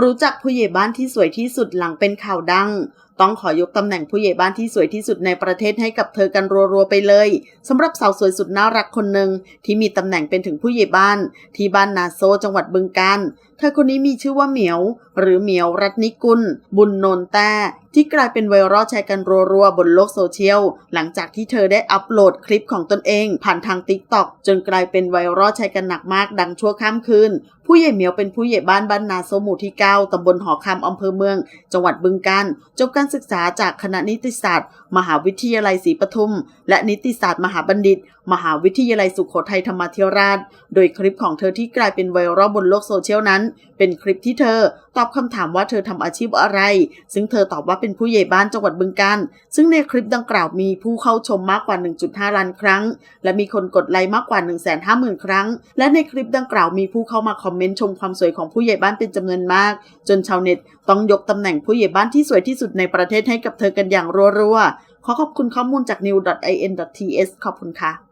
รู้จักผู้ใหญ่บ้านที่สวยที่สุดหลังเป็นข่าวดัง ต้องขอยกตำแหน่งผู้ใหญ่บ้านที่สวยที่สุดในประเทศให้กับเธอกันรัวๆไปเลยสำหรับสาวสวยสุดน่ารักคนหนึ่งที่มีตำแหน่งเป็นถึงผู้ใหญ่บ้าน ที่บ้านนาโซจังหวัดบึงกาฬเธอคนนี้มีชื่อว่าเหมียว หรือเหมียวรัตนิกุล บุญโนนแต้ที่กลายเป็นไวรัลแชร์กันรัวๆ บนโลกโซเชียล หลังจากที่เธอได้อัปโหลดคลิปของตนเอง ผ่านทางติ๊กต็อกจนกลายเป็นไวรัลแชร์กันหนักมากดังชั่วข้ามคืน ผู้ใหญ่เหมียวเป็นผู้ใหญ่บ้านบ้านนาโซหมู่ที่ 9ตำบลหอคำอำเภอเมือง จังหวัดบึงกาฬจบการศึกษาจากคณะนิติศาสตร์ มหาวิทยาลัยศรีปทุม และนิติศาสตร์ มหาบัณฑิต มหาวิทยาลัยสุโขทัยธรรมาธิราช โดยคลิปของเธอที่กลายเป็นไวรัลบนโลกโซเชียลนั้น เป็นคลิปที่เธอ ตอบคำถามว่าเธอทำอาชีพอะไร ซึ่งเธอตอบว่าเป็นผู้ใหญ่บ้านจังหวัดบึงกาฬซึ่งในคลิปดังกล่าวมีผู้เข้าชมมากกว่า 1.5 ล้านครั้ง และมีคนกดไลค์มากกว่า 150,000 ครั้ง และในคลิปดังกล่าวมีผู้เข้ามาคอมเมนต์ชมความสวยของผู้ใหญ่บ้านเป็นจำนวนมาก จนชาวเน็ตต้องยกตำแหน่งผู้ใหญ่บ้านที่สวยที่สุดในประเทศให้กับเธอกันอย่างรัวๆขอขอบคุณข้อมูลจาก new.in.ts ขอบคุณค่ะ